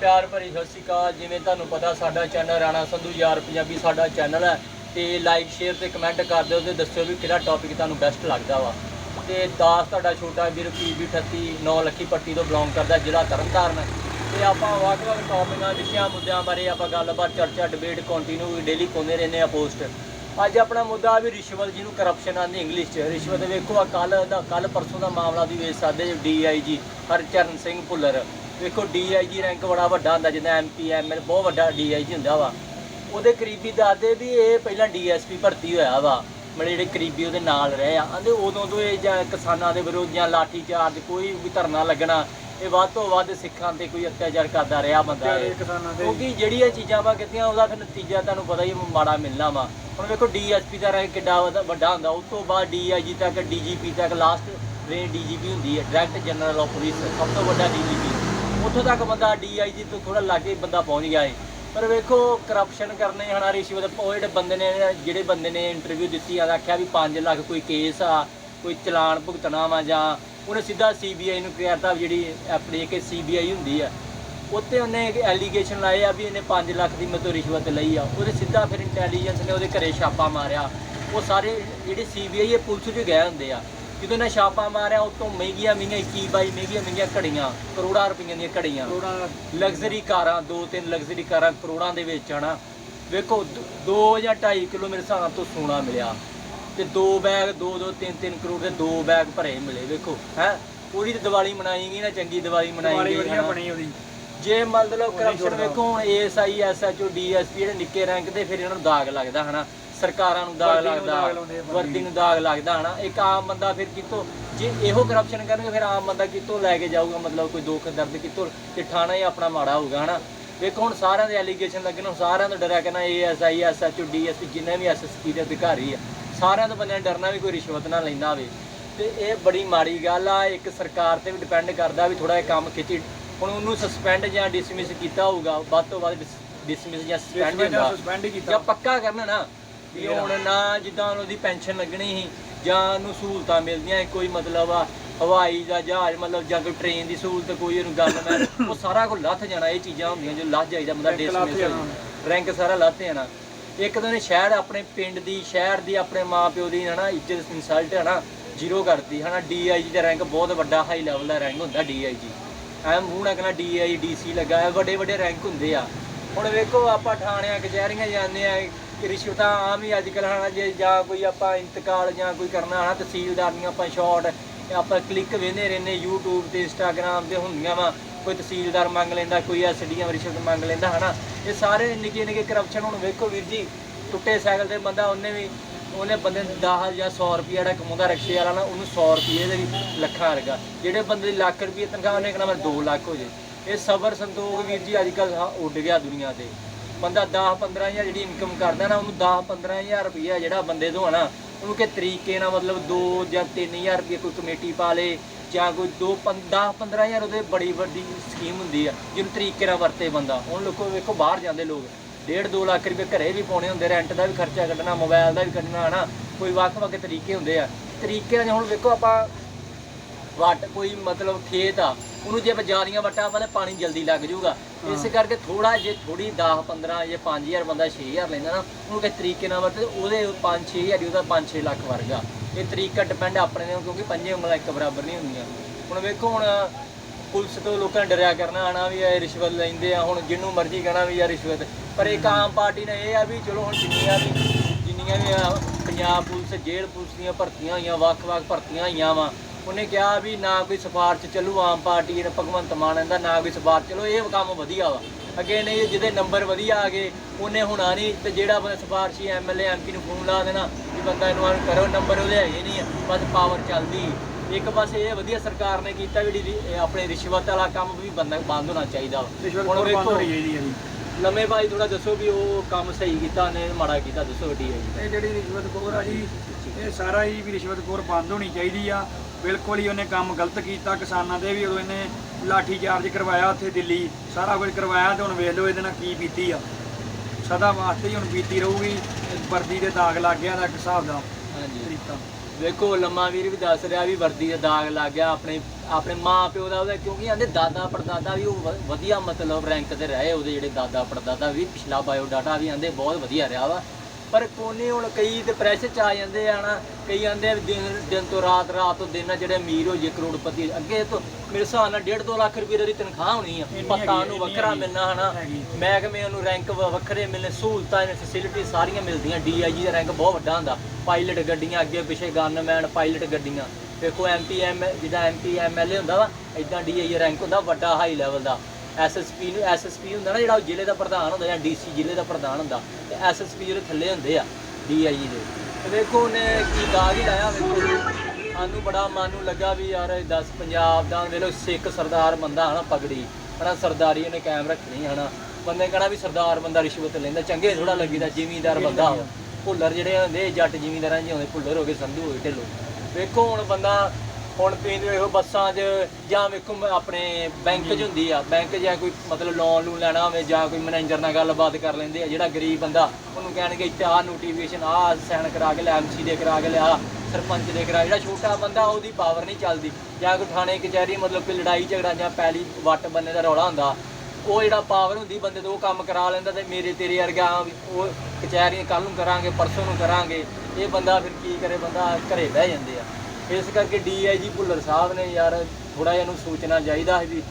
ਪਿਆਰ ਭਰੀ ਸਤਿ ਸ਼੍ਰੀ ਅਕਾਲ। ਜਿਵੇਂ ਤੁਹਾਨੂੰ ਪਤਾ, ਸਾਡਾ ਚੈਨਲ ਰਾਣਾ ਸੰਧੂ ਯਾਰ ਪੰਜਾਬੀ ਸਾਡਾ ਚੈਨਲ ਹੈ। ਤੇ ਲਾਈਕ ਸ਼ੇਅਰ ਤੇ ਕਮੈਂਟ ਕਰ ਦਿਓ ਤੇ ਦੱਸਿਓ ਵੀ ਕਿਹੜਾ ਟੌਪਿਕ ਤੁਹਾਨੂੰ ਬੈਸਟ ਲੱਗਦਾ ਵਾ। ਤੇ ਦਾਸ ਤੁਹਾਡਾ ਛੋਟਾ ਵੀਰ ਪੀਬੀ 38 9 ਲੱਖੀ ਪੱਟੀ ਤੋਂ ਬਿਲੋਂਗ ਕਰਦਾ ਜ਼ਿਲ੍ਹਾ ਤਰਨਤਾਰਨ ਤੇ ਆਪਾਂ ਵੱਖ-ਵੱਖ ਟੌਪਿਕਾਂ ਵਿਸ਼ਿਆਂ, ਮੁੱਦਿਆਂ ਬਾਰੇ ਆਪਾਂ ਗੱਲਬਾਤ, ਚਰਚਾ ਡਿਬੇਟ ਕੰਟੀਨਿਊ ਡੇਲੀ ਪਾਉਂਦੇ ਰਹਿੰਦੇ ਆ ਪੋਸਟ ਅੱਜ ਆਪਣਾ ਮੁੱਦਾ ਵੀ ਰਿਸ਼ਵਤ ਜਿਹਨੂੰ ਕਰਪਸ਼ਨ ਆਂਦੀ ਇੰਗਲਿਸ਼ 'ਚ। ਰਿਸ਼ਵਤ ਵੇਖੋ ਆ ਕੱਲ ਦਾ ਕੱਲ ਪਰਸੋਂ ਦਾ ਮਾਮਲਾ ਦੀ ਵੇਖ ਸਕਦੇ ਡੀਆਈਜੀ ਹਰਚਰਨ ਸਿੰਘ ਭੁੱਲਰ। ਵੇਖੋ ਡੀਆਈਜੀ ਰੈਂਕ ਬੜਾ ਵੱਡਾ ਹੁੰਦਾ ਜਿੱਦਾਂ ਐਮਪੀ ਐਮਐਲ ਬਹੁਤ ਵੱਡਾ ਡੀਆਈਜੀ ਹੁੰਦਾ ਵਾ। ਉਹਦੇ ਕਰੀਬੀ ਦੱਸਦੇ ਵੀ ਇਹ ਪਹਿਲਾਂ ਡੀਐਸਪੀ ਭਰਤੀ ਹੋਇਆ ਵਾ ਮਤਲਬ ਜਿਹੜੇ ਕਰੀਬੀ ਉਹਦੇ ਨਾਲ ਰਹੇ ਆ। ਆਂਦੇ ਉਦੋਂ ਤੋਂ ਇਹ ਜਾਂ ਕਿਸਾਨਾਂ ਦੇ ਵਿਰੋਧ ਜਾਂ ਲਾਠੀ ਚਾਰਜ ਕੋਈ ਵੀ ਧਰਨਾ ਲੱਗਣਾ ਇਹ ਵੱਧ ਤੋਂ ਵੱਧ ਸਿੱਖਾਂ ਤੇ ਕੋਈ ਅਤਿਆਚਾਰ ਕਰਦਾ ਰਿਹਾ ਬੰਦਾ ਇਹ। ਕਿਉਂਕਿ ਜਿਹੜੀ ਇਹ ਚੀਜ਼ਾਂ ਵਾ ਕੀਤੀਆਂ ਉਹਦਾ ਫਿਰ ਨਤੀਜਾ ਤੁਹਾਨੂੰ ਪਤਾ ਹੀ ਮਾੜਾ ਮਿਲਣਾ ਵਾ। ਹੁਣ ਵੇਖੋ ਡੀਐਸਪੀ ਦਾ ਰੈਂਕ ਕਿੱਡਾ ਵੱਡਾ- ਵੱਡਾ ਹੁੰਦਾ ਉਸ ਤੋਂ ਬਾਅਦ ਡੀਆਈਜੀ ਤੱਕ ਡੀਜੀਪੀ ਤੱਕ ਲਾਸਟ ਰੇਂਜ ਡੀਜੀਪੀ ਹੁੰਦੀ ਹੈ ਡਾਇਰੈਕਟ ਜਨਰਲ ਆਫ ਪੁਲਿਸ ਸਭ ਤੋਂ ਵੱਡਾ ਡੀਜੀਪੀ ਉੱਥੋਂ ਤੱਕ ਬੰਦਾ ਡੀਆਈਜੀ ਤੋਂ ਥੋੜਾ ਲਾਗੇ ਬੰਦਾ ਪਹੁੰਚ ਗਿਆ ਏ। ਪਰ ਵੇਖੋ ਕਰਪਸ਼ਨ ਕਰਨੇ ਹਨਾ ਰਿਸ਼ਵਤ ਉਹ ਜਿਹੜੇ ਬੰਦੇ ਨੇ, ਜਿਹੜੇ ਬੰਦੇ ਨੇ ਇੰਟਰਵਿਊ ਦਿੱਤੀ ਆ ਆਖਿਆ ਵੀ 5 ਲੱਖ ਕੋਈ ਕੇਸ ਆ, ਕੋਈ ਚਲਾਨ ਭੁਗਤਣਾ ਵਾ ਜਾਂ ਉਹਨੇ ਸਿੱਧਾ ਸੀਬੀਆਈ ਨੂੰ ਕਹਿਤਾ ਵੀ ਜਿਹੜੀ ਆਪਣੀ ਇੱਕ ਸੀਬੀਆਈ ਹੁੰਦੀ ਆ। ਉੱਤੇ ਉਹਨੇ ਐਲੀਗੇਸ਼ਨ ਲਾਏ ਆ ਵੀ ਇਹਨੇ 5 ਲੱਖ ਦੀ ਮਤਲਬ ਰਿਸ਼ਵਤ ਲਈ ਆ। ਉਹਦੇ ਸਿੱਧਾ ਫਿਰ ਇੰਟੈਲੀਜੈਂਸ ਨੇ ਉਹਦੇ ਘਰੇ ਛਾਪਾ ਮਾਰਿਆ। ਉਹ ਸਾਰੇ ਜਿਹੜੇ ਸੀਬੀਆਈ ਇਹ ਪੁਲਿਸ 'ਚ ਗਏ ਹੁੰਦੇ ਆ। ਜਦੋਂ ਇਹਨੇ ਛਾਪਾ ਮਾਰਿਆ ਉਤੋਂ ਮਹਿੰਗੀਆਂ ਮਹਿੰਗੀਆਂ 21 22 ਮਹਿੰਗੀਆਂ ਮਹਿੰਗੀਆਂ ਘੜੀਆਂ ਕਰੋੜਾਂ ਰੁਪਈਆਂ ਦੀਆਂ ਘੜੀਆਂ। ਕਰੋੜਾਂ ਲਗਜ਼ਰੀ ਕਾਰਾਂ ਦੋ ਤਿੰਨ ਲਗਜ਼ਰੀ ਕਾਰਾਂ ਕਰੋੜਾਂ ਦੇ ਵਿੱਚ ਹਨਾ। ਵੇਖੋ 2 ਜਾਂ 2.5 ਕਿਲੋ ਮੇਰੇ ਹਿਸਾਬ ਤੋਂ ਸੋਨਾ ਮਿਲਿਆ। ਤੇ ਦੋ ਬੈਗ 2 2 3 3 ਕਰੋੜ ਦੇ ਦੋ ਬੈਗ ਭਰੇ ਮਿਲੇ ਵੇਖੋ ਹੈ। ਪੂਰੀ ਤੇ ਦੀਵਾਲੀ ਮਨਾਈ ਗਈ ਨਾ ਚੰਗੀ ਦੀਵਾਲੀ ਮਨਾਈ ਵਾਲੀ ਗਈ ਵਧੀਆ। ਬਣੀ ਉਹਦੀ। ਜੇ ਮਤਲਬ ਕਰਪਸ਼ਨ। ਵੇਖੋ ਹੁਣ ਏਐਸਆਈ ਐਸਐਚਓ ਡੀਐਸਪੀ ਜਿਹੜੇ ਨਿੱਕੇ ਰੈਂਕ ਤੇ ਫਿਰ ਇਹਨਾਂ ਨੂੰ ਦਾਗ ਲੱਗਦਾ ਹਨਾ। ਸਰਕਾਰਾਂ ਨੂੰ ਦਾਗ ਲੱਗਦਾ ਵਰਦੀ ਨੂੰ ਦਾਗ ਲੱਗਦਾ ਹਨਾ? ਇੱਕ ਆਮ ਬੰਦਾ ਫਿਰ ਕਿਤੋਂ ਜੇ ਇਹੋ ਕਰਪਸ਼ਨ ਕਰਨਗੇ ਫਿਰ ਆਮ ਬੰਦਾ ਕਿਤੋਂ ਲੈ ਕੇ ਜਾਊਗਾ? ਮਤਲਬ ਕੋਈ ਦੁੱਖ ਦਰਦ ਕਿਤੋਂ ਤੇ ਠਾਣਾ ਹੀ ਆਪਣਾ ਮਾੜਾ ਹੋਊਗਾ ਹਨਾ? ਵੇਖੋ ਹੁਣ ਸਾਰਿਆਂ ਦੇ ਐਲੀਗੇਸ਼ਨ ਲੱਗਣ ਸਾਰਿਆਂ ਤੋਂ ਡਰਿਆ ਕਰਨਾ ਏਐਸਆਈ ਐਸਐਚਓ ਡੀਐਸਪੀ ਜਿੰਨੇ ਵੀ ਐਸਐਸਪੀ ਦੇ ਅਧਿਕਾਰੀ ਆ ਸਾਰਿਆਂ ਤੋਂ ਬੰਦਿਆਂ ਡਰਨਾ ਵੀ ਕੋਈ ਰਿਸ਼ਵਤ ਨਾ ਲੈਂਦਾ ਹੋਵੇ। ਤੇ ਇਹ ਬੜੀ ਮਾੜੀ ਗੱਲ ਆ ਇੱਕ ਸਰਕਾਰ ਤੇ ਵੀ ਡਿਪੈਂਡ ਕਰਦਾ ਵੀ ਥੋੜਾ ਜਿਹਾ ਕੰਮ ਖਿੱਚੀ। ਹੁਣ ਉਹਨੂੰ ਸਸਪੈਂਡ ਜਾਂ ਡਿਸਮਿਸ ਕੀਤਾ ਹੋਊਗਾ ਵੱਧ ਤੋਂ ਵੱਧ ਡਿਸਮਿਸ ਜਾਂ ਸਸਪੈਂਡ ਜਾਂ ਪੱਕਾ ਕਰਨਾ ਨਾ। ਵੀ ਹੁਣ ਨਾ ਜਿੱਦਾਂ ਉਹਦੀ ਪੈਨਸ਼ਨ ਲੱਗਣੀ ਸੀ ਜਾਂ ਉਹਨੂੰ ਸਹੂਲਤਾਂ ਮਿਲਦੀਆਂ ਸੀ, ਕੋਈ ਮਤਲਬ ਆ ਹਵਾਈ ਦਾ ਜਹਾਜ਼ ਮਤਲਬ ਜਾਂ ਕੋਈ ਟ੍ਰੇਨ ਦੀ ਸਹੂਲਤ ਕੋਈ ਉਹਨੂੰ ਗੱਲ ਮੈਂ ਉਹ ਸਾਰਾ ਕੁਝ ਲੱਥ ਜਾਣਾ ਇਹ ਚੀਜ਼ਾਂ ਹੁੰਦੀਆਂ ਜੋ ਲੱਥ ਜਾਈਦਾ ਬੰਦਾ Rank ਲੱਥ ਡਿਸਮਿਸ ਜਾਣਾ। ਰੈਂਕ ਸਾਰਾ ਲੱਥ ਜਾਣਾ। ਇੱਕ ਤਾਂ ਨੇ ਸ਼ਹਿਰ ਆਪਣੇ ਪਿੰਡ ਦੀ ਸ਼ਹਿਰ ਦੀ ਆਪਣੇ ਮਾਪਿਓ ਦੀ ਹਨਾ ਇੱਜ਼ਤ ਇਨਸਲਟ ਹਨਾ ਜ਼ੀਰੋ ਕਰਦੀ ਹਨਾ। ਡੀਆਈਜੀ ਦਾ ਰੈਂਕ ਬਹੁਤ ਵੱਡਾ ਹਾਈ ਲੈਵਲ ਦਾ ਰੈਂਕ ਹੁੰਦਾ ਡੀਆਈਜੀ ਐ ਮੂੰਹ ਨਾਲ ਕਹਿੰਦਾ ਡੀਆਈ ਡੀਸੀ ਲੱਗਾ ਹੈ ਵੱਡੇ ਵੱਡੇ ਰੈਂਕ ਹੁੰਦੇ ਆ। ਹੁਣ ਵੇਖੋ ਆਪਾਂ ਥਾਣਿਆਂ ਕਚਹਿਰੀਆਂ ਜਾਂਦੇ ਆ ਰਿਸ਼ਵਤਾਂ ਆਮ ਹੀ ਅੱਜ ਕੱਲ੍ਹ ਹਨਾ, ਜੇ ਜਾਂ ਕੋਈ ਆਪਾਂ ਇੰਤਕਾਲ ਜਾਂ ਕੋਈ ਕਰਨਾ ਹਨਾ ਤਹਿਸੀਲਦਾਰ ਦੀਆਂ ਆਪਾਂ ਸ਼ਾਰਟ ਆਪਾਂ ਕਲਿੱਕ ਵੇਂਦੇ ਰਹਿੰਦੇ, YouTube ਤੇ Instagram ਤੇ ਹੁੰਦੀਆਂ ਵਾ, ਕੋਈ ਤਹਿਸੀਲਦਾਰ ਮੰਗ ਲੈਂਦਾ, ਕੋਈ ਐਸਡੀਐਮ ਰਿਸ਼ਵਤ ਮੰਗ ਲੈਂਦਾ ਹਨਾ, ਇਹ ਸਾਰੇ ਨਿੱਕੇ ਨਿੱਕੇ ਕਰਪਸ਼ਨ ਹੁਣ ਵੇਖੋ ਵੀਰ ਜੀ, ਟੁੱਟੇ ਸਾਈਕਲ ਤੇ ਬੰਦਾ ਉਹਨੇ ਵੀ, ਉਹਨੇ ਬੰਦੇ ਨੂੰ 10 ਜਾਂ 100 ਰੁਪਏ ਜਿਹੜਾ ਕਮਾਉਂਦਾ, ਰਿਕਸ਼ੇ ਵਾਲਾ ਨਾ, ਉਹਨੂੰ 100 ਰੁਪਏ ਦੇ ਲੱਖਾਂ ਵਰਗਾ, ਜਿਹੜੇ ਬੰਦੇ ਦੀ ਲੱਖ ਰੁਪਏ ਤਨਖਾਹ, ਉਹਨੇ ਕਹਿੰਦਾ ਮੈਂ 2 ਲੱਖ ਹੋ ਜੇ ਇਹ ਸਬਰ ਸੰਤੋਖ ਵੀਰ ਜੀ ਅੱਜ ਕੱਲ ਉੱਡ ਗਿਆ ਦੁਨੀਆ ਤੇ। ਬੰਦਾ 10 15000 ਜਿਹੜੀ ਇਨਕਮ ਕਰਦਾ ਨਾ, ਉਹਨੂੰ 10 15000 ਰੁਪਈਆ ਜਿਹੜਾ ਬੰਦੇ ਤੋਂ ਹਨਾ ਉਹਨੂੰ ਕਿ ਤਰੀਕੇ ਨਾਲ ਮਤਲਬ 2 ਜਾਂ 3000 ਰੁਪਏ ਕੋਈ ਕਮੇਟੀ ਪਾ ਲੇ, ਜਾਂ ਕੋਈ 2 10 15000 ਉਹਦੇ ਬੜੀ ਵੱਡੀ ਸਕੀਮ ਹੁੰਦੀ ਆ, ਜਿਹਨੂੰ ਤਰੀਕੇ ਨਾਲ ਵਰਤੇ ਬੰਦਾ। ਹੁਣ ਲੋਕੋ ਵੇਖੋ ਬਾਹਰ ਜਾਂਦੇ ਲੋਕ, ਡੇਢ 2 ਲੱਖ ਰੁਪਏ ਘਰੇ ਵੀ ਪਾਉਣੇ ਹੁੰਦੇ ਰੈਂਟ ਦਾ ਵੀ ਖਰਚਾ ਕੱਢਣਾ ਮੋਬਾਈਲ ਦਾ ਵੀ ਕੱਢਣਾ, ਹਨਾ, ਕੋਈ ਵੱਖ-ਵੱਖ ਤਰੀਕੇ ਹੁੰਦੇ ਆ। ਤਰੀਕੇ ਨਾਲ ਹੁਣ ਵੇਖੋ ਆਪਾਂ, ਵੱਟ ਕੋਈ ਮਤਲਬ ਖੇਤ ਆ ਉਹਨੂੰ ਜੇ ਬਜਾਰੀਆਂ ਵੱਟਾਂ ਤੇ ਪਾਣੀ ਜਲਦੀ ਲੱਗ ਜਾਊਗਾ। ਇਸ ਕਰਕੇ ਥੋੜਾ ਜੇ ਥੋੜੀ 10 15 ਜੇ 5000 ਬੰਦਾ 6000 ਲੈਂਦਾ ਨਾ ਉਹਨੂੰ ਕਿਸ ਤਰੀਕੇ ਨਾਲ ਵਰਤੇ ਉਹਦੇ 5 6000 ਉਹਦਾ 5 6 ਲੱਖ ਵਰਗਾ। ਇਹ ਤਰੀਕਾ ਡਿਪੈਂਡ ਆਪਣੇ ਤੇ ਕਿਉਂਕਿ ਪੰਜੇ ਉਂਗਲਾਂ ਇੱਕ ਬਰਾਬਰ ਨਹੀਂ ਹੁੰਦੀਆਂ। ਹੁਣ ਵੇਖੋ ਹੁਣ ਪੁਲਿਸ ਤੋਂ ਲੋਕਾਂ ਨੇ ਡਰਿਆ ਕਰਨਾ ਆਣਾ ਵੀ ਇਹ ਰਿਸ਼ਵਤ ਲੈਂਦੇ ਆ ਹੁਣ ਜਿਹਨੂੰ ਮਰਜ਼ੀ ਕਹਿਣਾ ਵੀ ਆ ਰਿਸ਼ਵਤ। ਪਰ ਇੱਕ ਆਮ ਪਾਰਟੀ ਨੇ ਇਹ ਆ ਵੀ ਚਲੋ ਹੁਣ ਜਿੰਨੀਆਂ ਵੀ ਜਿੰਨੀਆਂ ਵੀ ਪੰਜਾਬ ਪੁਲਿਸ ਜੇਲ੍ਹ ਪੁਲਿਸ ਦੀਆਂ ਭਰਤੀਆਂ ਹੋਈਆਂ ਵੱਖ-ਵੱਖ ਭਰਤੀਆਂ ਹੋਈਆਂ ਵਾ ਉਹਨੇ ਕਿਹਾ ਵੀ ਨਾ ਕੋਈ ਸਿਫਾਰਸ਼ ਚੱਲੂ ਆਮ ਪਾਰਟੀ ਨੇ ਭਗਵੰਤ ਮਾਨ ਦਾ ਨਾ ਕੋਈ ਸਿਫਾਰਸ਼ ਚਲੋ ਇਹ ਕੰਮ ਵਧੀਆ ਵਾ। ਅੱਗੇ ਨਹੀਂ ਜਿਹਦੇ ਨੰਬਰ ਵਧੀਆ ਆ ਗਏ ਉਹਨੇ ਹੁਣਾ ਨਹੀਂ ਤੇ ਜਿਹੜਾ ਬੰਦਾ ਸਿਫਾਰਸ਼ੀ ਐਮਐਲਏ ਐਮਪੀ ਨੂੰ ਫੋਨ ਲਾ ਦੇਣਾ ਵੀ ਬੰਦਾ ਇਹਨੂੰ ਆਹ ਕਰੋ ਨੰਬਰ ਉਹਦੇ ਹੈਗੇ ਨਹੀਂ ਆ ਬਸ ਪਾਵਰ ਚੱਲਦੀ ਇੱਕ ਪਾਸੇ ਇਹ ਵਧੀਆ ਸਰਕਾਰ ਨੇ ਕੀਤਾ ਵੀ ਆਪਣੇ ਰਿਸ਼ਵਤ ਵਾਲਾ ਕੰਮ ਵੀ ਬੰਦ ਬੰਦ ਹੋਣਾ ਚਾਹੀਦਾ ਹੁਣ ਵੇਖੋ ਲੰਮੇ ਭਾਈ ਥੋੜਾ ਦੱਸੋ ਵੀ ਉਹ ਕੰਮ ਸਹੀ ਕੀਤਾ ਨੇ ਮਾੜਾ ਕੀਤਾ ਦੱਸੋ ਡੀ ਇਹ ਜਿਹੜੀ ਰਿਸ਼ਵਤ ਖੋਰ ਆ ਜੀ ਇਹ ਸਾਰਾ ਹੀ ਵੀ ਰਿਸ਼ਵਤ ਖੋਰ ਬੰਦ ਹੋਣੀ ਚਾਹੀਦੀ ਆ। ਬਿਲਕੁਲ ਹੀ ਉਹਨੇ ਕੰਮ ਗਲਤ ਕੀਤਾ। ਕਿਸਾਨਾਂ ਦੇ ਵੀ ਉਦੋਂ ਇਹਨੇ ਲਾਠੀ ਚਾਰਜ ਕਰਵਾਇਆ ਉੱਥੇ ਦਿੱਲੀ। ਸਾਰਾ ਕੁਝ ਕਰਵਾਇਆ ਤੇ ਹੁਣ ਵੇਖ ਲਓ ਇਹਦੇ ਨਾਲ ਕੀ ਬੀਤੀ ਆ। ਸਦਾ ਵਾਸਤੇ ਹੀ ਹੁਣ ਬੀਤੀ ਰਹੂਗੀ। ਵਰਦੀ ਦੇ ਦਾਗ ਲੱਗ ਗਿਆ ਦਾ ਇੱਕ ਹਿਸਾਬ ਦਾ। ਹਾਂਜੀ। ਵੇਖੋ ਲੰਮਾ ਵੀਰ ਵੀ ਦੱਸ ਰਿਹਾ ਵੀ ਵਰਦੀ ਦਾ ਦਾਗ ਲੱਗ ਗਿਆ। ਆਪਣੇ ਆਪਣੇ ਮਾਂ ਪਿਓ ਦਾ ਉਹਦਾ ਕਿਉਂਕਿ ਆਂਦੇ ਦਾਦਾ ਪੜਦਾਦਾ ਵੀ ਉਹ ਵਧੀਆ ਮਤਲਬ ਰੈਂਕ ਤੇ ਰਹੇ ਉਹਦੇ ਜਿਹੜੇ ਦਾਦਾ ਪੜਦਾਦਾ ਵੀ ਪਿਛਲਾ ਬਾਇਓ ਡਾਟਾ ਵੀ ਆਂਦੇ ਬਹੁਤ ਵਧੀਆ ਰਿਹਾ ਵਾ। ਪਰ ਕੋਨੇ ਹੁਣ ਕਈ ਤੇ ਪ੍ਰੈਸ਼ਰ ਚ ਆ ਜਾਂਦੇ ਆ ਨਾ ਕਈ ਆਂਦੇ ਆ ਵੀ ਦਿਨ ਦਿਨ ਤੋਂ ਰਾਤ ਰਾਤ ਤੋਂ ਦਿਨ ਆ ਜਿਹੜੇ ਅਮੀਰ ਹੋ ਜੇ ਕਰੋੜਪਤੀ। ਅੱਗੇ ਤੋਂ ਮੇਰੇ ਹਿਸਾਬ ਨਾਲ 1.5 2 ਲੱਖ ਰੁਪਏ ਦੀ ਤਨਖਾਹ ਹੋਣੀ ਆ। ਪੱਤਾ ਨੂੰ ਵੱਖਰਾ। ਮਿਲਣਾ ਹਨਾ। ਮਹਿਕਮੇ ਨੂੰ ਰੈਂਕ ਵੱਖਰੇ ਮਿਲਨੇ ਸਹੂਲਤਾਂ ਨੇ ਫੈਸਿਲਿਟੀ ਸਾਰੀਆਂ ਮਿਲਦੀਆਂ। ਡੀਆਈਜੀ ਦਾ ਰੈਂਕ ਬਹੁਤ ਵੱਡਾ ਹੁੰਦਾ। ਪਾਇਲਟ ਗੱਡੀਆਂ ਅੱਗੇ ਪਿੱਛੇ ਗਨਮੈਨ ਪਾਇਲਟ ਗੱਡੀਆਂ। ਵੇਖੋ ਐਮਪੀਐਮ ਜਿਹਦਾ ਐਮਪੀ ਐਮਐਲਏ ਹੁੰਦਾ ਵਾ ਇਦਾਂ ਡੀਆਈਜੀ ਰੈਂਕ ਹੁੰਦਾ ਵੱਡਾ ਹਾਈ ਲੈਵਲ ਦਾ। ਐਸਐਸਪੀ ਨੂੰ, ਐਸਐਸਪੀ ਹੁੰਦਾ ਨਾ ਜਿਹੜਾ ਉਹ ਜ਼ਿਲ੍ਹੇ ਦਾ ਪ੍ਰਧਾਨ ਹੁੰਦਾ ਜਾਂ ਡੀਸੀ ਜ਼ਿਲ੍ਹੇ ਦਾ ਪ੍ਰਧਾਨ ਹੁੰਦਾ, ਤੇ ਐਸਐਸਪੀ ਜਿਹੜੇ ਥੱਲੇ ਹੁੰਦੇ ਆ ਡੀਆਈਜੀ ਦੇ। ਤੇ ਵੇਖੋ ਉਹਨੇ ਕੀ ਦਾਗ ਹੀ ਲਾਇਆ ਵੇਖੋ ਸਾਨੂੰ ਬੜਾ ਮਨ ਨੂੰ ਲੱਗਾ ਵੀ ਯਾਰ ਇਹ ਦੱਸ ਪੰਜਾਬ ਦਾ ਵੇਲੋ ਸਿੱਖ ਸਰਦਾਰ ਬੰਦਾ ਹਨਾ ਪਗੜੀ। ਹਨਾ ਸਰਦਾਰੀ ਉਹਨੇ ਕਾਇਮ ਰੱਖਣੀ ਹਨਾ। ਬੰਦੇ ਕਹਣਾ ਵੀ ਸਰਦਾਰ ਬੰਦਾ ਰਿਸ਼ਵਤ ਲੈਂਦਾ, ਚੰਗੇ ਥੋੜਾ ਲੱਗੀਦਾ, ਜ਼ਿਮੀਂਦਾਰ ਬੰਦਾ ਭੁੱਲਰ ਜਿਹੜੇ ਹੁੰਦੇ, ਜੱਟ ਜ਼ਿਮੀਂਦਾਰਾਂ ਜਿਹੇ ਹੁੰਦੇ, ਭੁੱਲਰ ਹੋ ਗਏ, ਸੰਧੂ ਹੋ ਗਏ, ਢਿੱਲੋਂ। ਵੇਖੋ ਹੁਣ ਬੰਦਾ ਹੁਣ ਤੁਸੀਂ ਵੇਖੋ ਬੱਸਾਂ 'ਚ ਜਾਂ ਵੇਖੋ ਮ- ਆਪਣੇ ਬੈਂਕ 'ਚ ਹੁੰਦੀ ਆ ਬੈਂਕ ਜਾਂ ਕੋਈ ਮਤਲਬ ਲੋਨ ਲੂਨ ਲੈਣਾ ਹੋਵੇ ਜਾਂ ਕੋਈ ਮੈਨੇਜਰ ਨਾਲ ਗੱਲਬਾਤ ਕਰ ਲੈਂਦੇ ਆ ਜਿਹੜਾ ਗਰੀਬ ਬੰਦਾ ਉਹਨੂੰ ਕਹਿਣਗੇ ਇੱਥੇ ਆਹ ਨੋਟੀਫਿਕੇਸ਼ਨ ਆਹ ਸਾਈਨ ਕਰਾ ਕੇ ਲੈ ਐਮਸੀ ਦੇ ਕਰਾ ਕੇ ਲਿਆ ਸਰਪੰਚ ਦੇ ਕਰਾ ਜਿਹੜਾ ਛੋਟਾ ਬੰਦਾ ਉਹਦੀ ਪਾਵਰ ਨਹੀਂ ਚੱਲਦੀ। ਜਾਂ ਕੋਈ ਥਾਣੇ ਕਚਹਿਰੀ ਮਤਲਬ ਕੋਈ ਲੜਾਈ ਝਗੜਾ ਜਾਂ ਪੈਲੀ ਵੱਟ ਬੰਨੇ ਦਾ ਰੌਲਾ ਹੁੰਦਾ ਉਹ ਜਿਹੜਾ ਪਾਵਰ ਹੁੰਦੀ ਬੰਦੇ ਤੋਂ ਉਹ ਕੰਮ ਕਰਾ ਲੈਂਦਾ ਤੇ ਮੇਰੇ ਤੇਰੇ ਵਰਗਾ ਵੀ ਉਹ ਕਚਹਿਰੀਆਂ ਕੱਲ ਨੂੰ ਕਰਾਂਗੇ ਪਰਸੋਂ ਨੂੰ ਕਰਾਂਗੇ ਇਹ ਬੰਦਾ ਫਿਰ ਕੀ ਕਰੇ? ਬੰਦਾ ਘਰੇ ਬਹਿ ਜਾਂਦੇ ਆ। ਇਸ ਕਰਕੇ ਡੀਆਈਜੀ ਭੁੱਲਰ ਸਾਹਿਬ ਨੇ ਯਾਰ ਥੋੜਾ ਜਿਹਾ ਨੂੰ ਸੋਚਣਾ ਚਾਹੀਦਾ ਹੈ ਵੀ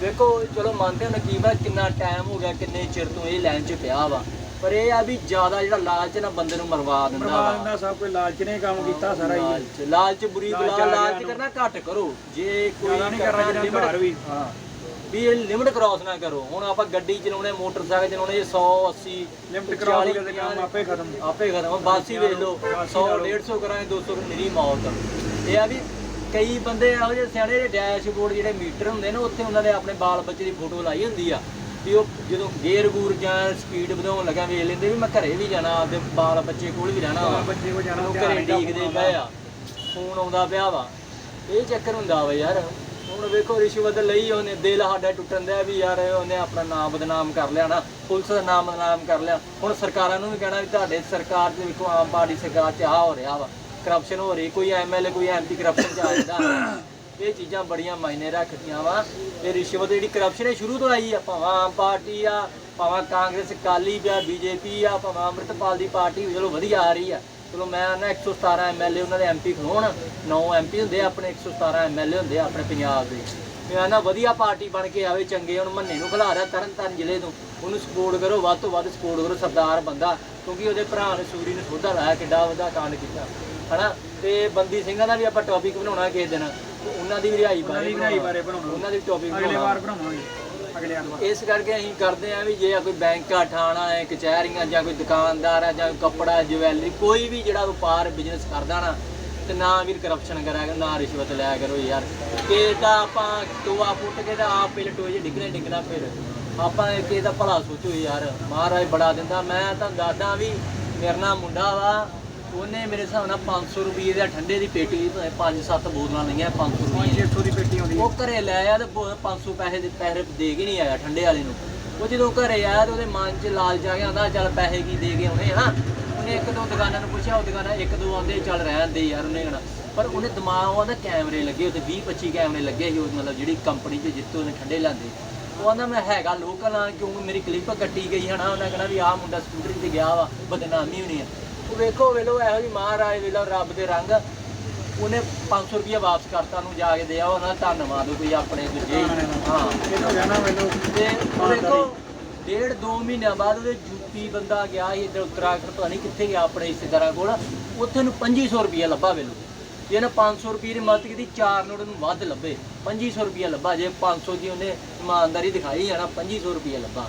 ਵੇਖੋ ਚਲੋ ਮੰਨਦੇ ਹਾਂ ਨਕੀਬਾ ਕਿੰਨਾ ਟਾਈਮ ਹੋ ਗਿਆ ਕਿੰਨੇ ਚਿਰ ਤੋਂ ਇਹ ਲਾਈਨ 'ਚ ਪਿਆ ਵਾ। ਪਰ ਇਹ ਆ ਵੀ ਜ਼ਿਆਦਾ ਜਿਹੜਾ ਲਾਲਚ ਨਾ ਬੰਦੇ ਨੂੰ ਮਰਵਾ ਦਿੰਦਾ ਵਾ। ਦਾ ਸਭ ਕੋਈ ਲਾਲਚ ਨੇ ਕੰਮ ਕੀਤਾ ਸਾਰਾ ਹੀ। ਲਾਲਚ ਲਾਲਚ ਬੁਰੀ ਬਲਾ ਲਾਲਚ। ਕਰਨਾ ਘੱਟ ਕਰੋ। ਜੇ ਕੋਈ ਜ਼ਿਆਦਾ ਨਹੀਂ ਕਰਨਾ ਜਿਹੜਾ ਘਰ ਵੀ। ਹਾਂ। ਵੀ ਇਹ ਲਿਮਟ ਕ੍ਰਾਸ ਨਾ ਕਰੋ। ਹੁਣ ਆਪਾਂ ਗੱਡੀ ਚਲਾਉਣੇ ਮੋਟਰਸਾਈਕਲ ਚਲਾਉਣੇ 100 80 ਲਿਮਟ ਕਰਾਉ ਕੇ ਕੰਮ ਆਪੇ ਖਤਮ। ਆਪੇ ਖਤਮ। ਬੱਸ ਹੀ ਵੇਖ ਲਓ ਬੱਸ ਹੀ 100 ਲਾ ਲਓ। 150 ਕਰਾਂਗੇ 200 ਨਿਰੀ ਮੌਤ ਇਹ ਆ ਵੀ ਕਈ ਬੰਦੇ ਇਹੋ ਜਿਹੇ ਸਿਆਣੇ ਜਿਹੜੇ ਡੈਸ਼ਬੋਰਡ ਜਿਹੜੇ ਮੀਟਰ ਹੁੰਦੇ ਨੇ ਉੱਥੇ ਉਹਨਾਂ ਦੇ ਆਪਣੇ ਬਾਲ ਬੱਚੇ ਦੀ ਫੋਟੋ ਲਾਈ ਹੁੰਦੀ ਆ ਵੀ ਉਹ ਜਦੋਂ ਗੇਅਰ ਗੂਰ ਜਾਂ ਸਪੀਡ ਵਧਾਉਣ ਲੱਗਾ ਵੇਖ ਲੈਂਦੇ ਵੀ ਮੈਂ ਘਰੇ ਵੀ ਜਾਣਾ ਆਪਦੇ ਬਾਲ ਬੱਚੇ ਕੋਲ ਵੀ ਰਹਿਣਾ ਵਾ। ਬੱਚੇ ਕੋ ਜਾਣਾ ਉਹ ਘਰੇ ਡੀਕਦੇ ਪਏ ਆ ਫੋਨ ਆਉਂਦਾ ਪਿਆ ਵਾ। ਇਹ ਚੱਕਰ ਹੁੰਦਾ ਵਾ ਯਾਰ। ਹੁਣ ਵੇਖੋ ਰਿਸ਼ਵਤ ਲਈ ਉਹਨੇ ਦਿਲ ਸਾਡਾ ਟੁੱਟਣ ਦਿਆ ਵੀ ਯਾਰ ਉਹਨੇ ਆਪਣਾ ਨਾਮ ਬਦਨਾਮ ਕਰ ਲਿਆ ਨਾ ਪੁਲਿਸ ਦਾ ਨਾਮ ਬਦਨਾਮ ਕਰ ਲਿਆ। ਹੁਣ ਸਰਕਾਰਾਂ ਨੂੰ ਵੀ ਕਹਿਣਾ ਵੀ ਤੁਹਾਡੇ ਸਰਕਾਰ ਦੇ ਵੇਖੋ ਆਮ ਪਾਰਟੀ ਸਰਕਾਰ 'ਚ ਆ ਹੋ ਰਿਹਾ ਵਾ। ਕਰਪਸ਼ਨ ਹੋ ਰਹੀ, ਕੋਈ ਐਮਐਲਏ ਕੋਈ ਐਮਪੀ ਕਰਪਸ਼ਨ 'ਚ ਆ ਜਾਂਦਾ। ਇਹ ਚੀਜ਼ਾਂ ਬੜੀਆਂ ਮਾਇਨੇ ਰੱਖਦੀਆਂ ਵਾ। ਇਹ ਰਿਸ਼ਵਤ ਜਿਹੜੀ ਕਰਪਸ਼ਨ ਇਹ ਸ਼ੁਰੂ ਤੋਂ ਆਈ ਆ, ਭਾਵੇਂ ਆਮ ਪਾਰਟੀ ਆ, ਭਾਵੇਂ ਕਾਂਗਰਸ, ਅਕਾਲੀ ਆ ਬੀਜੇਪੀ ਆ, ਭਾਵੇਂ ਅੰਮ੍ਰਿਤਪਾਲ ਦੀ ਪਾਰਟੀ ਚਲੋ ਵਧੀਆ ਆ ਰਹੀ ਆ। ਚਲੋ ਮੈਂ ਨਾ 117 ਐਮਐਲਏ ਉਹਨਾਂ ਦੇ ਐਮਪੀ ਖਲੋਣ 9 ਐਮਪੀ ਹੁੰਦੇ ਆ, ਆਪਣੇ 117 ਐਮਐਲਏ ਹੁੰਦੇ ਆ, ਆਪਣੇ ਪੰਜਾਬ ਦੇ। ਮੈਂ ਨਾ ਵਧੀਆ ਪਾਰਟੀ ਬਣ ਕੇ ਆਵੇ, ਚੰਗੇ ਹੁਣ ਮੰਨੇ ਨੂੰ ਖਿਲਾ ਰਿਹਾ ਤਰਨ ਤਾਰਨ ਜ਼ਿਲ੍ਹੇ ਤੋਂ। ਉਹਨੂੰ ਸਪੋਰਟ ਕਰੋ, ਵੱਧ ਤੋਂ ਵੱਧ ਸਪੋਰਟ ਕਰੋ ਸਰਦਾਰ ਬੰਦਾ, ਕਿਉਂਕਿ ਉਹਦੇ ਭਰਾ ਨੇ ਸੂਰੀ ਨੂੰ ਸੋਧਾ ਲਾਇਆ, ਕਿੱਡਾ ਵੱਡਾ ਕਾਂਡ ਕੀਤਾ। ਹਨਾ? ਤੇ ਬੰਦੀ ਸਿੰਘਾਂ ਦਾ ਵੀ ਆਪਾਂ ਟੌਪਿਕ ਬਣਾਉਣਾ ਕਿਸੇ ਦਿਨ। ਉਹਨਾਂ ਦੀ ਵੀ ਰਿਹਾਈ ਬਾਰੇ ਰਿਹਾਈ ਬਾਰੇ ਬਣਾਉਣਾ। ਉਹਨਾਂ ਦੀ ਟੌਪਿਕ ਅਗਲੇ ਵਾਰ ਬਣਾਵਾਂਗੇ। ਅਗਲੇ ਐਤਵਾਰ। ਇਸ ਕਰਕੇ ਅਸੀਂ ਕਰਦੇ ਆਂ ਵੀ ਜੇ ਕੋਈ ਬੈਂਕ ਆ ਠਾਣਾ ਹੈ ਕਚਹਿਰੀਆਂ ਜਾਂ ਕੋਈ ਦੁਕਾਨਦਾਰ ਹੈ ਜਾਂ ਕੱਪੜਾ ਜਵੈਲਰੀ ਕੋਈ ਵੀ ਜਿਹੜਾ ਵਪਾਰ ਬਿਜ਼ਨਸ ਕਰਦਾ ਨਾ ਤੇ ਨਾ ਵੀਰ ਕਰਪਸ਼ਨ ਕਰਿਆ ਕਰੋ ਨਾ ਰਿਸ਼ਵਤ ਲਿਆ ਕਰੋ ਯਾਰ। ਕਿ ਤਾਂ ਆਪਾਂ ਟੋਆ ਪੁੱਟ ਕੇ ਤਾਂ ਆਪ ਪਹਿਲੇ ਟੋਏ 'ਚ ਡਿੱਗਣਾ ਡਿੱਗਣਾ ਫਿਰ। ਆਪਾਂ ਕਿਸੇ ਦਾ ਭਲਾ ਸੋਚੋ ਯਾਰ। ਮਹਾਰਾਜ ਬੜਾ ਦਿੰਦਾ। ਮੈਂ ਤਾਂ ਦਾਦਾ ਵੀ ਮੇਰੇ ਨਾਲ ਮੁੰਡਾ ਵਾ। ਉਹਨੇ ਮੇਰੇ ਹਿਸਾਬ ਨਾਲ 500 ਰੁਪਏ ਦਾ ਠੰਡੇ ਦੀ ਪੇਟੀ ਪੰਜ ਸੱਤ ਬੋਤਲਾਂ ਲਈਆਂ 500 ਰੁਪਏ 500 ਦੀ ਪੇਟੀ ਆਉਂਦੀ ਉਹ ਘਰੇ ਲੈ ਆਇਆ ਤੇ ਬ- 500 ਪੈਸੇ ਦੇ ਪੈਸੇ ਦੇ ਕੇ ਨਹੀਂ ਆਇਆ ਠੰਡੇ ਵਾਲੇ ਨੂੰ। ਉਹ ਜਦੋਂ ਘਰੇ ਆਇਆ ਤੇ ਉਹਦੇ ਮਨ 'ਚ ਲਾਲਚ ਆ ਗਿਆ ਆਂਦਾ ਚੱਲ ਪੈਸੇ ਕੀ ਦੇ ਕੇ ਆਉਣੇ ਹਨਾ ਉਹਨੇ ਇੱਕ ਦੋ ਦੁਕਾਨਾਂ ਨੂੰ ਪੁੱਛਿਆ ਉਹ ਦੁਕਾਨਾਂ ਇੱਕ ਦੋ ਆਂਦੇ ਚੱਲ ਰਹਿਣ ਦੇ ਯਾਰ ਉਹਨੇ ਕਹਣਾ ਪਰ ਉਹਨੇ ਦਿਮਾਗ ਉਹਦਾ ਕੈਮਰੇ ਲੱਗੇ ਉੱਤੇ 20 25 ਕੈਮਰੇ ਲੱਗੇ ਸੀ ਉਹ ਮਤਲਬ ਜਿਹੜੀ ਕੰਪਨੀ 'ਚ ਜਿੱਤੋਂ ਉਹਨੇ ਠੰਡੇ ਲਾਂਦੇ। ਉਹ ਆਂਦਾ ਮੈਂ ਹੈਗਾ ਲੋਕਲ ਆ ਕਿਉਂਕਿ ਮੇਰੀ ਕਲਿੱਪ ਕੱਟੀ ਗਈ ਹਨਾ ਉਹਨਾਂ ਕਹਣਾ ਵੀ ਆਹ ਮੁੰਡਾ ਸਕੂਟਰੀ ਤੇ ਗਿਆ ਵਾ ਬਦਨਾਮੀ ਹੋਣੀ ਆ। ਉਹ ਵੇਖੋ ਵੇਲੋ ਇਹੋ ਜੀ ਮਹਾਰਾਜ ਵੇਲੋ ਰੱਬ ਦੇ ਰੰਗ। ਉਹਨੇ 500 ਰੁਪਏ ਵਾਪਸ ਕਰਤਾ ਨੂੰ ਜਾ ਕੇ ਦਿਆ, ਉਹਨਾਂ ਦਾ ਧੰਨਵਾਦ ਕੋਈ ਆਪਣੇ ਦੂਜੇ ਹਾਂ। ਤੇ ਉਹ ਦੇਖੋ ਡੇਢ ਦੋ ਮਹੀਨਿਆਂ ਬਾਅਦ ਉਹਦੇ ਯੂਪੀ ਬੰਦਾ ਗਿਆ ਸੀ ਇੱਧਰ ਉੱਤਰਾਖੰਡ, ਪਤਾ ਨਹੀਂ ਕਿੱਥੇ ਗਿਆ ਆਪਣੇ ਰਿਸ਼ਤੇਦਾਰਾਂ ਕੋਲ। ਉੱਥੇ ਨੂੰ 2500 ਰੁਪਏ ਲੱਭਾ ਵੇਲੋ ਜੇ ਇਹਨੇ 500 ਰੁਪਏ ਦੀ ਮਦਦ ਕੀਤੀ, ਚਾਰ ਨੋਟ ਨੂੰ ਵੱਧ ਲੱਭੇ। 2500 ਰੁਪਏ ਲੱਭਾ। ਜੇ 500 ਦੀ ਉਹਨੇ ਇਮਾਨਦਾਰੀ ਦਿਖਾਈ ਆ ਨਾ 2500 ਰੁਪਏ ਲੱਭਾ।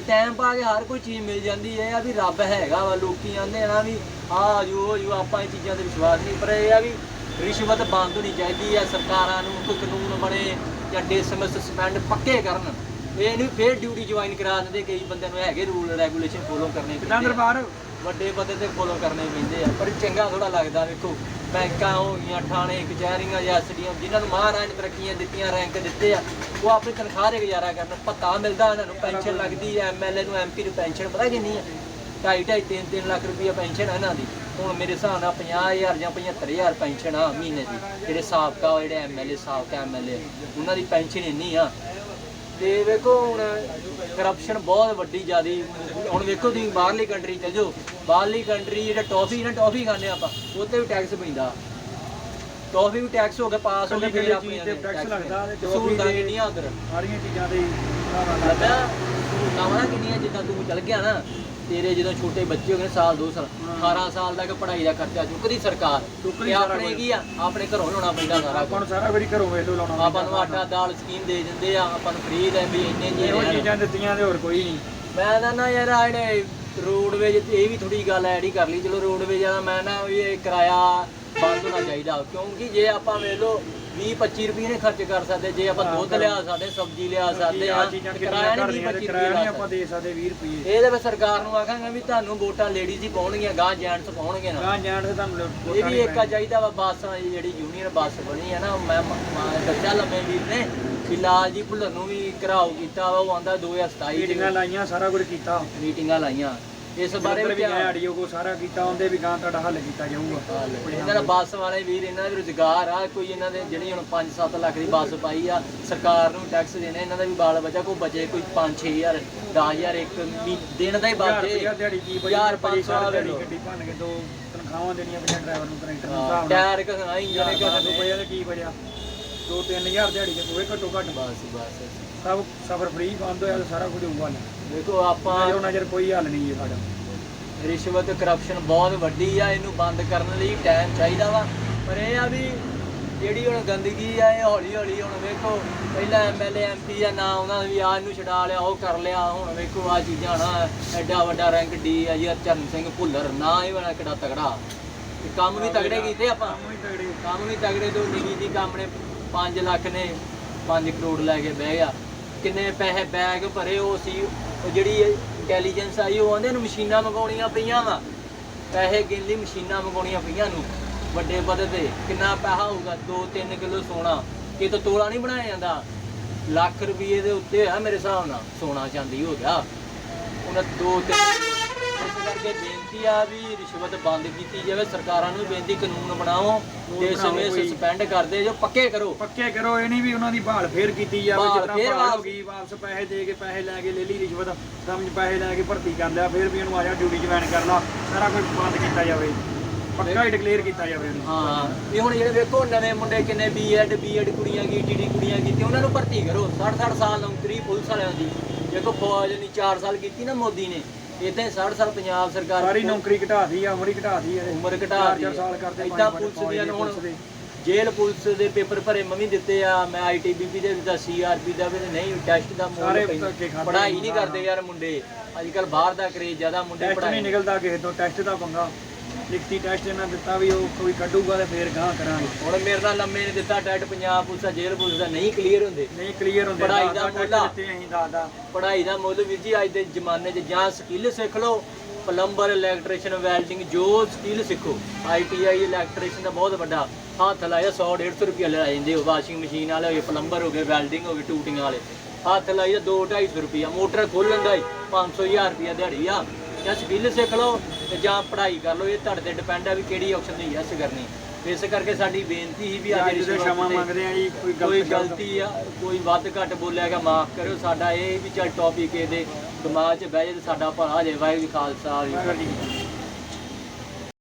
ਟਾਈਮ ਪਾ ਕੇ ਹਰ ਕੋਈ ਚੀਜ਼ ਮਿਲ ਜਾਂਦੀ ਹੈ ਆ ਵੀ ਰੱਬ ਹੈਗਾ ਵਾ ਲੋਕੀ ਆਂਦੇ ਆ ਨਾ ਵੀ ਆ ਜੋ ਜੋ ਆਪਾਂ ਇਹ ਚੀਜ਼ਾਂ ਤੇ ਵਿਸ਼ਵਾਸ ਨਹੀਂ ਪਰ ਇਹ ਆ ਵੀ ਰਿਸ਼ਵਤ ਬੰਦ ਹੋਣੀ ਚਾਹੀਦੀ ਹੈ ਸਰਕਾਰਾਂ ਨੂੰ ਕੋਈ ਕਾਨੂੰਨ ਬਣੇ ਜਾਂ ਡਿਸਮਿਸ ਸਸਪੈਂਡ ਪੱਕੇ ਕਰਨ। ਇਹ ਨਹੀਂ ਫੇਰ ਡਿਊਟੀ ਜੁਆਇਨ ਕਰਾ ਦਿੰਦੇ ਕਈ ਬੰਦਿਆਂ ਨੂੰ ਹੈਗੇ ਰੂਲ ਰੈਗੂਲੇਸ਼ਨ ਫੋਲੋ ਕਰਨੇ ਪੈਂਦੇ ਆ। ਦਰਬਾਰ ਵੱਡੇ ਬੰਦੇ ਤੇ ਫੋਲੋ ਕਰਨੇ ਪੈਂਦੇ ਆ ਪਰ ਚੰਗਾ ਥੋੜਾ ਲੱਗਦਾ ਵੇਖੋ। ਬੈਂਕਾਂ ਹੋ ਗਈਆਂ ਥਾਣੇ, ਕਚਹਿਰੀਆਂ ਜਾਂ ਐਸਡੀਐਮ ਜਿਨ੍ਹਾਂ ਨੂੰ ਮਹਾਰਾਜ ਨੇ ਤਰੱਕੀਆਂ ਦਿੱਤੀਆਂ, ਰੈਂਕ ਦਿੱਤੇ ਆ, ਉਹ ਆਪਣੀ ਤਨਖਾਹ ਦੇ ਗੁਜ਼ਾਰਾ ਕਰਨ, ਭੱਤਾ ਮਿਲਦਾ ਇਹਨਾਂ ਨੂੰ, ਪੈਨਸ਼ਨ ਲੱਗਦੀ ਹੈ ਐਮਐਲਏ ਨੂੰ ਐਮਪੀ ਨੂੰ ਪੈਨਸ਼ਨ ਪਤਾ ਕਿੰਨੀ ਆ? ਢਾਈ ਢਾਈ, ਤਿੰਨ ਤਿੰਨ ਲੱਖ ਰੁਪਈਆ ਪੈਨਸ਼ਨ ਆ ਇਹਨਾਂ ਦੀ। ਹੁਣ ਮੇਰੇ ਹਿਸਾਬ ਨਾਲ 50000 ਜਾਂ 75000 ਪੈਨਸ਼ਨ ਆ ਮਹੀਨੇ ਦੀ, ਜਿਹੜੇ ਸਾਬਕਾ, ਜਿਹੜੇ ਐਮਐਲਏ ਸਾਬਕਾ ਐਮਐਲਏ ਉਹਨਾਂ ਦੀ ਪੈਨਸ਼ਨ ਇੰਨੀ ਆ। ਤੇ ਵੇਖੋ ਹੁਣ ਕਰਪਸ਼ਨ ਬਹੁਤ ਵੱਡੀ ਜਿਆਦੀ ਹੁਣ ਵੇਖੋ ਤੁਸੀਂ ਬਾਹਰਲੀ ਕੰਟਰੀ ਚਲ ਜਾਓ ਬਾਹਰਲੀ ਕੰਟਰੀ ਜਿਹੜਾ ਟੌਫੀ ਨਾ ਟੌਫੀ ਖਾਂਦੇ ਆਪਾਂ ਉਹ ਤੇ ਵੀ ਟੈਕਸ ਪੈਂਦਾ। ਟੌਫੀ ਵੀ ਟੈਕਸ ਹੋ ਗਿਆ ਪਾਸ ਹੋ ਗਿਆ ਕੱਲੀ ਫਿਰ ਚੀਜ਼ ਆਪਣੀਆਂ ਤੇ tax ਲੱਗਦਾ ਤੇ ਸਹੂਲਤਾਂ ਇੰਨੀਆਂ ਉਧਰ? ਸਾਰੀਆਂ ਚੀਜ਼ਾਂ ਦੇ ਲੱਭਿਆ ਸਹੂਲਤਾਂ ਕਿੰਨੀਆਂ ਜਿੱਦਾਂ ਤੂੰ ਚੱਲ ਗਿਆ ਨਾ ਤੇਰੇ ਜਦੋਂ ਛੋਟੇ ਬੱਚੇ ਹੋ ਗਏ ਸਾਲ ਦੋ ਸਾਲ 18 ਸਾਲ ਤੱਕ ਪੜ੍ਹਾਈ ਦਾ ਖਰਚਾ ਚੁੱਕਦੀ ਸਰਕਾਰ। ਚੁੱਕਦੀ ਆਪਣੇ। ਕੀ ਆ? ਆਪਣੇ ਘਰੋਂ ਲਾਉਣਾ ਪੈਂਦਾ ਸਾਰਾ ਆਪਾਂ ਨੂੰ ਸਾਰਾ ਕੁਝ ਘਰੋਂ ਵੇਲੋ ਲਾਉਣਾ ਆਪਾਂ ਨੂੰ ਆਟਾ ਦਾਲ ਸਕੀਮ ਦੇ ਦਿੰਦੇ ਆ ਆਪਾਂ ਨੂੰ ਫ੍ਰੀ ਦੇ ਵੀ ਇੰਨੇ ਜੀ ਇਹੋ ਚੀਜ਼ਾਂ ਦਿੱਤੀਆਂ ਤੇ ਹੋਰ ਕੋਈ ਨਹੀਂ। ਮੈਂ ਤਾਂ ਨਾ ਯਾਰ ਆ ਜਿਹੜੇ ਰੋਡਵੇਜ ਤੇ ਇਹ ਵੀ ਥੋੜੀ ਗੱਲ ਐਡ ਹੀ ਕਰ ਲਈ। ਚਲੋ ਰੋਡਵੇਜ ਦਾ ਮੈਂ ਨਾ ਵੀ ਇਹ ਕਿਰਾਇਆ ਬੰਦ ਹੋਣਾ ਚਾਹੀਦਾ। ਕਿਉਂਕਿ ਜੇ ਆਪਾਂ ਵੇਖ ਲਓ 20 25 ਰੁਪਏ ਨੇ ਖਰਚ ਕਰ ਸਕਦੇ ਜੇ ਆਪਾਂ ਦੁੱਧ ਲਿਆ ਸਕਦੇ ਸਬਜ਼ੀ ਲਿਆ ਸਕਦੇ ਆ ਕਿਰਾਇਆ ਨਹੀਂ 20 25 ਕਿਰਾਇਆ ਨਹੀਂ ਰੁਪਏ ਆਪਾਂ ਦੇ ਸਕਦੇ 20 ਰੁਪਏ ਇਹ ਤਾਂ ਮੈਂ ਸਰਕਾਰ ਨੂੰ ਆਖਾਂਗਾ ਵੀ ਤੁਹਾਨੂੰ ਵੋਟਾਂ ਲੇਡੀਜ਼ ਹੀ ਪਾਉਣਗੀਆਂ ਗਾਂ ਜੈਂਟਸ ਪਾਉਣਗੇ ਨਾ। ਗਾਂ ਤੇ ਤੁਹਾਨੂੰ ਇਹ ਵੀ ਇੱਕ ਚਾਹੀਦਾ ਵਾ ਬੱਸ ਦੀ ਜਿਹੜੀ ਯੂਨੀਅਨ ਬੱਸ ਬਣੀ ਹੈ ਨਾ ਮੈਂ ਦੱਸਿਆ ਲੰਮੇ ਵੀਰ ਨੇ ਕਿ ਲਾਲ ਜੀ ਭੁੱਲਰ ਨੂੰ ਵੀ ਘਰਾਓ ਕੀਤਾ ਵਾ ਉਹ ਆਂਦਾ 2027 ਮੀਟਿੰਗਾਂ ਲਾਈਆਂ ਸਾਰਾ ਕੁਝ ਕੀਤਾ। ਮੀਟਿੰਗਾਂ ਲਾਈਆਂ। ਇਸ ਬਾਰੇ ਵੀ ਗਏ ਆਡੀਓ ਕੋ ਸਾਰਾ ਕੀਤਾ ਉਹਦੇ ਵੀ ਗਾਂ ਤੁਹਾਡਾ ਹੱਲ ਕੀਤਾ ਜਾਊਗਾ। ਇਹਨਾਂ ਦਾ ਬੱਸ ਵਾਲੇ ਵੀਰ ਇਹਨਾਂ ਦਾ ਰੁਜ਼ਗਾਰ ਆ ਕੋਈ ਇਹਨਾਂ ਦੇ ਜਿਹੜੀ ਹੁਣ 5-7 ਲੱਖ ਦੀ ਬੱਸ ਪਾਈ ਆ ਸਰਕਾਰ ਨੂੰ ਟੈਕਸ ਦੇਣੇ ਇਹਨਾਂ ਦਾ ਵੀ ਬਾਲ ਬਚਾ ਕੋਈ ਬਚੇ ਕੋਈ 5-6000 10000 ਇੱਕ ਮੀ- ਦਿਨ ਦਾ ਹੀ ਬਚੇ। ਰੁਪਇਆ ਦਿਹਾੜੀ ਕੀ ਬਈ ਹਜ਼ਾਰ ਪੰਜ ਸੌ ਸਾਲ ਲੈ ਦਿਹਾੜੀ ਲਓ। ਗੱਡੀ ਭੰਨ ਕੇ ਦੋ ਤਨਖਾਹਾਂ ਦੇਣੀਆਂ ਪਈਆਂ ਡਰਾਈਵਰ ਨੂੰ ਕਨੈਕਟਰ ਨੂੰ ਹਿਸਾਬ ਟਾਇਰ ਕਹਾਂ ਇੰਜਨ ਕਹਾਂ ਰੁਪਏ ਤੇ ਕੀ ਬਚਿਆ? 2-3000 ਦਿਹਾੜੀ ਦੇ ਕੋਈ ਘੱਟੋ ਘੱਟ। ਬਸ ਬਸ ਸਭ ਸਫਰ ਫ੍ਰੀ ਬੰਦ ਹੋਇਆ ਤੇ ਸਾਰਾ ਕੁਝ ਹੋਊਗਾ। ਦੇਖੋ ਆਪਾਂ ਨਜ਼ਰ ਨਜ਼ਰ ਕੋਈ ਹੱਲ ਨਹੀਂ ਹੈ ਸਾਡਾ। ਰਿਸ਼ਵਤ ਕਰਪਸ਼ਨ ਬਹੁਤ ਵੱਡੀ ਆ ਇਹਨੂੰ ਬੰਦ ਕਰਨ ਲਈ ਟਾਈਮ ਚਾਹੀਦਾ ਵਾ। ਪਰ ਇਹ ਆ ਵੀ ਜਿਹੜੀ ਹੁਣ ਗੰਦਗੀ ਆ ਇਹ ਹੌਲੀ ਹੌਲੀ ਹੁਣ ਵੇਖੋ ਪਹਿਲਾਂ ਐਮਐਲਏ ਐਮਪੀ ਆ ਨਾ ਉਹਨਾਂ ਨੇ ਵੀ ਆ ਇਹਨੂੰ ਛਡਾ ਲਿਆ ਉਹ ਕਰ ਲਿਆ ਹੁਣ ਵੇਖੋ ਆ ਚੀਜ਼ਾਂ ਨਾ ਐਡਾ ਵੱਡਾ ਰੈਂਕ ਡੀ ਆ ਜੀ ਚਰਨ ਸਿੰਘ ਭੁੱਲਰ ਨਾ ਇਹ ਬਣਾ ਕਿਹੜਾ ਤਗੜਾ। ਕੰਮ ਵੀ ਤਗੜੇ ਕੀਤੇ ਆਪਾਂ। ਕੰਮ ਹੀ ਤਗੜੇ। ਕੰਮ ਵੀ ਤਗੜੇ ਤੋਂ ਨਿੱਕੀ ਦੀ ਕੰਮ ਨੇ 5 ਲੱਖ ਨੇ 5 ਕਰੋੜ ਲੈ ਕੇ ਬਹਿ ਗਿਆ। ਕਿੰਨੇ ਪੈਸੇ ਬੈਗ ਭਰੇ ਉਹ ਸੀ, ਉਹ ਜਿਹੜੀ ਇੰਟੈਲੀਜੈਂਸ ਆਈ, ਉਹ ਆਂਦੇ ਨੂੰ ਮਸ਼ੀਨਾਂ ਮੰਗਾਉਣੀਆਂ ਪਈਆਂ ਵਾ। ਪੈਸੇ ਗਿਣ ਲਈ ਮਸ਼ੀਨਾਂ ਮੰਗਾਉਣੀਆਂ ਪਈਆਂ ਨੂੰ, ਵੱਡੇ ਪੱਧਰ ਤੇ। ਕਿੰਨਾ ਪੈਸਾ ਹੋਊਗਾ? 2-3 ਕਿਲੋ ਸੋਨਾ। ਇਹ ਤਾਂ ਤੋਲਾ ਨਹੀਂ ਬਣਾਇਆ ਜਾਂਦਾ। ਲੱਖ ਰੁਪਏ ਦੇ ਉੱਤੇ ਆ ਮੇਰੇ ਹਿਸਾਬ ਨਾਲ, ਸੋਨਾ ਚਾਂਦੀ ਹੋ ਗਿਆ। ਉਹਨਾਂ ਦੋ ਤਿੰਨ ਇਸ ਕਰਕੇ ਬੇਨਤੀ ਆ ਵੀ ਰਿਸ਼ਵਤ ਬੰਦ ਕੀਤੀ ਜਾਵੇ ਸਰਕਾਰਾਂ ਨੂੰ ਬੇਨਤੀ ਕਾਨੂੰਨ ਬਣਾਓ ਤੇ ਕੋਈ। ਸਸਪੈਂਡ ਕਰਦੇ ਜੋ ਪੱਕੇ ਕਰੋ। ਪੱਕੇ ਕਰੋ ਇਹ ਨਹੀਂ ਵੀ ਉਹਨਾਂ ਦੀ ਬਹਾਲ ਫੇਰ ਕੀਤੀ ਜਾਵੇ ਜਿੱਦਾਂ ਫੇਰ ਹੋ ਵਾਪਸ। ਗਈ ਵਾਪਸ ਪੈਸੇ ਦੇ ਕੇ ਪੈਸੇ ਲੈ ਕੇ ਲੈ ਲਈ ਰਿਸ਼ਵਤ ਸਮਝ ਪੈਸੇ ਲੈ ਕੇ ਭਰਤੀ ਕਰ ਲਿਆ ਫੇਰ ਵੀ ਇਹਨੂੰ ਆ ਜਾ ਡਿਊਟੀ ਜੁਆਇਨ ਕਰ ਲਾ ਸਾਰਾ ਕੁਝ ਬੰਦ ਕੀਤਾ ਜਾਵੇ। ਪੱਕਾ ਹੀ ਡਿਕਲੇਅਰ ਕੀਤਾ ਜਾਵੇ ਇਹਨੂੰ। ਹਾਂ ਇਹ ਹੁਣ ਜਿਹੜੇ ਵੇਖੋ ਨਵੇਂ ਮੁੰਡੇ ਕਿੰਨੇ ਬੀਐਡ ਬੀਐਡ ਕੁੜੀਆਂ ਕੀ ਟੀਡੀ ਕੁੜੀਆਂ ਕੀਤੀ ਉਹਨਾਂ ਨੂੰ ਭਰਤੀ ਕਰੋ। 60 60 ਸਾਲ ਨੌਕਰੀ ਪੁਲਿਸ ਵਾਲਿਆਂ ਦੀ। ਦੇਖੋ ਫੌਜ ਨੇ 4 ਸਾਲ ਕੀਤੀ ਨਾ ਮੋਦੀ ਨੇ। ਇਦਾਂ 60 ਸਾਲ ਪੰਜਾਬ ਸਰਕਾਰ ਸਾਰੀ ਨੌਕਰੀ ਘਟਾਤੀ ਆ ਉਮਰ ਹੀ ਘਟਾਤੀ ਆ ਉਮਰ ਘਟਾ ਚਾਰ- ਦਿੱਤੀ ਚਾਰ ਸਾਲ ਕਰਦੇ ਇਦਾਂ ਪੁਲਿਸ ਦੀਆਂ ਦੇ ਹੁਣ। ਜੇਲ੍ਹ ਪੁਲਿਸ ਦੇ ਪੇਪਰ ਭਰੇ ਮੈਂ ਵੀ ਦਿੱਤੇ ਆ ਮੈਂ ਆਈਟੀਬੀਪੀ ਦੇ ਦਿੱਤਾ ਸੀਆਰਪੀ ਦਾ ਵੀ ਨਹੀਂ ਟੈਸਟ ਦਾ ਮੁੱਲ ਨੇ, ਨਹੀਂ। ਕਰਦੇ ਯਾਰ ਮੁੰਡੇ ਅੱਜ ਕੱਲ ਬਾਹਰ ਦਾ ਕਰੇਜ ਜ਼ਿਆਦਾ ਮੁੰਡੇ ਪੜ੍ਹਾਈ ਨਹੀਂ ਨਿਕਲਦਾ ਕਿਸੇ ਤੋਂ ਟੈਸਟ ਦਾ ਪੰਗਾ ਲਿਖਤੀ ਟੈਸਟ ਇਹਨਾਂ ਦਿੱਤਾ ਵੀ ਉਹ ਕੋਈ ਕੱਢੂਗਾ ਤੇ ਫੇਰ ਗਾਂ ਕਰਾਂਗੇ। ਹੁਣ ਮੇਰੇ ਨਾਲ ਲੰਮੇ ਨੇ ਦਿੱਤਾ ਟੈਟ ਪੰਜਾਬ ਪੁਲਿਸ ਦਾ ਜੇਲ੍ਹ ਪੁਲਿਸ ਦਾ ਨਹੀਂ ਕਲੀਅਰ ਹੁੰਦੇ। ਨਹੀਂ ਕਲੀਅਰ ਹੁੰਦੇ ਪੜ੍ਹਾਈ ਦਾ ਮੁੱਲ। ਦਿੱਤੇ ਅਸੀਂ ਦਾਦਾ। ਪੜ੍ਹਾਈ ਦਾ ਮੁੱਲ ਵੀਰ ਜੀ ਅੱਜ ਦੇ ਜ਼ਮਾਨੇ 'ਚ ਜਾਂ ਸਕਿੱਲ ਸਿੱਖ ਲਓ ਪਲੰਬਰ ਇਲੈਕਟ੍ਰੀਸ਼ੀਅਨ ਵੈਲਡਿੰਗ ਜੋ ਸਕਿੱਲ ਸਿੱਖੋ ਆਈਟੀਆਈ ਇਲੈਕਟ੍ਰੀਸ਼ੀਅਨ ਦਾ ਬਹੁਤ ਵੱਡਾ ਹੱਥ ਲਾਇਆ 100 150 ਰੁਪਏ ਲੈ ਜਾਂਦੇ ਹੋ ਵਾਸ਼ਿੰਗ ਮਸ਼ੀਨ ਵਾਲੇ ਹੋਏ ਪਲੰਬਰ ਹੋ ਗਏ ਵੈਲਡਿੰਗ ਹੋ ਗਈ ਟੂਟਿੰਗ ਵਾਲੇ। ਹੱਥ ਲਾਈਦਾ 2 250 ਰੁਪਏ ਮੋਟਰ ਖੋਲਣ ਦਾ ਹੀ 500 1000 ਰੁਪਏ ਦਿਹਾੜੀ ਆ। ਜਾਂ ਸਕਿੱਲ ਸਿੱਖ ਲਓ ਤੇ ਜਾਂ ਪੜ੍ਹਾਈ ਕਰ ਲਓ ਇਹ ਤੁਹਾਡੇ ਤੇ ਡਿਪੈਂਡ ਆ ਵੀ ਕਿਹੜੀ ਆਪਸ਼ਨ ਦੀ ਯੈਸ ਕਰਨੀ। ਇਸ ਕਰਕੇ ਸਾਡੀ ਬੇਨਤੀ ਸੀ ਵੀ ਅੱਜ ਰਿਸ਼ਵਤ ਸ਼ਮਾ ਮੰਗਦੇ ਆ ਜੀ ਕੋਈ ਕੋਈ ਗਲਤ ਆ ਕੋਈ ਵੱਧ ਘੱਟ ਬੋਲਿਆਗਾ ਮਾਫ ਕਰਿਓ ਸਾਡਾ ਇਹ ਵੀ ਚੱਲ ਟੌਪਿਕ ਇਹਦੇ ਦਿਮਾਗ 'ਚ ਬਹਿ ਜੇ ਸਾਡਾ ਭਲਾ ਹੋ ਵਾਹਿਗੁਰੂ ਜੀ ਕਾ ਖਾਲਸਾ ਵਾਹਿਗੁਰੂ ਜੀ